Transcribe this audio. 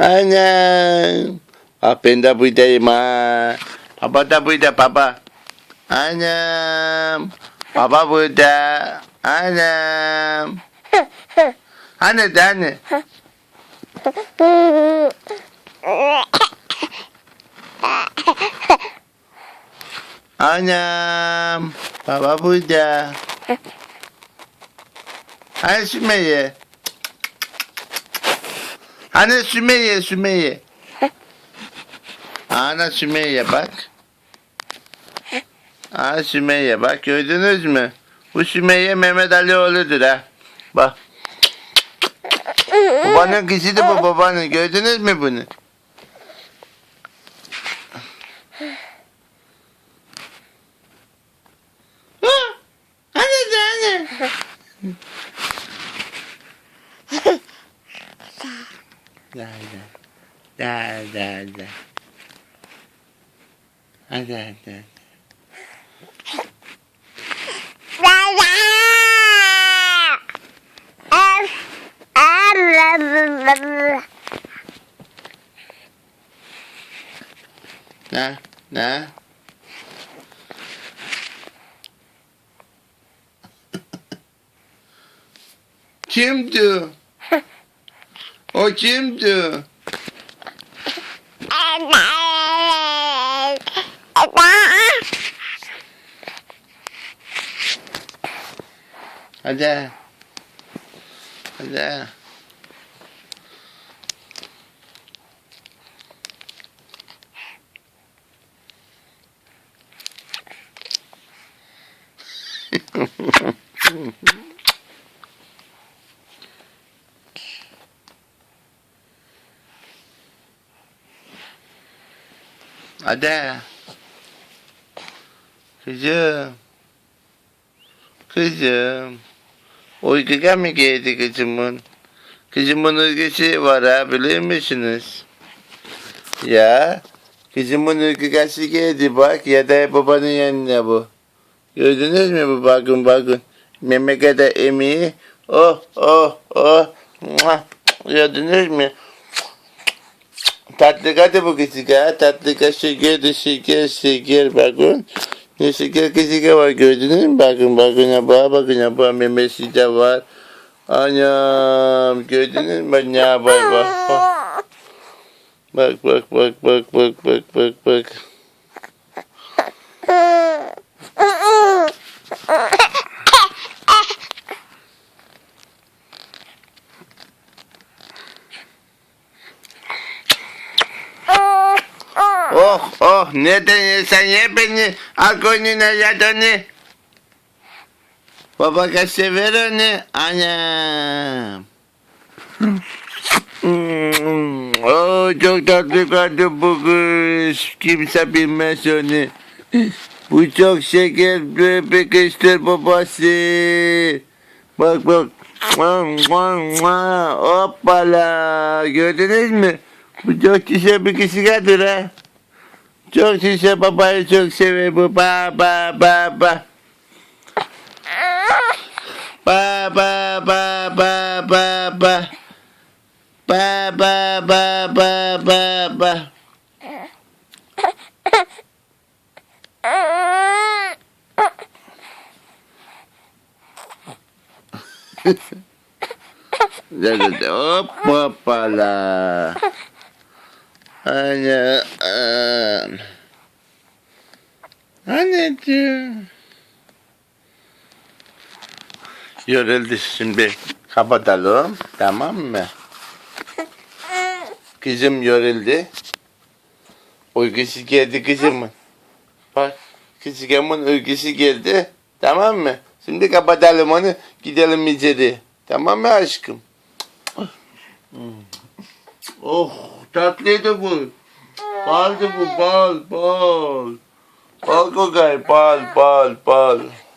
Annem. Ah ben de buradayım ha. Baba da burada baba. Annem. Baba burada. Annem. Anne de anne. Annem. Baba burada. Sümeyye? Hani Sümeyye Sümeyye? Ana Sümeyye bak. Aa Sümeyye bak gördünüz mü? Bu Sümeyye Mehmet Ali oğludur ha. Bak. Babanın kızıdır bu babanın. Gördünüz mü bunu? Ha, Anne de anne. Da. Da da da. Hadi hadi. Ne? Ne? Kimdi? O kimdi? Hadi. Hadi. Hadi. Kızım. Kızım. Uykuya mı geldi kızımın? Kızımın uykusu var ha biliyor musunuz? Ya. Kızımın uykusu geldi bak ya da babanın yanına bu. Gördünüz mü bu bakın bakın. Memlekete emeği. Oh oh oh. Gördünüz mü? Kadı bu ha. Tatlı kadı şeker şeker bakın. Ne şeker kızı var gördünüz mü? Bakın bakın ya bana bakın ya bana memesi de var. Anam gördünüz mü? Ne var bak bak. Bak bak bak bak bak bak bak bak. Oh oh neden yesen ye beni alkolüne yadını. Baba kaç sever onu anam. Hmm, oh, çok tatlı kadın bu kız. Kimse bilmez onu. Bu çok şeker bir kızdır babası. Bak bak. Hoppala. Gördünüz mü? Bu çok güzel bir kişi kadar ha. Çok güzel babayı çok sever bu. Ba ba ba ba. Ba ba ba ba ba ba. Ba ba ba ba ba ba. Hop hoppala. Anne. an. Anneciğim. Yoruldu şimdi. Kapatalım. Tamam mı? Kızım yoruldu. Uykusu geldi kızımın. Bak kızımın uykusu geldi. Tamam mı? Şimdi kapatalım onu. Gidelim içeri. Tamam mı aşkım? Oh चटनी तो बोल पाल तो बोल पाल पाल पाल को गए पाल पाल पाल, पाल।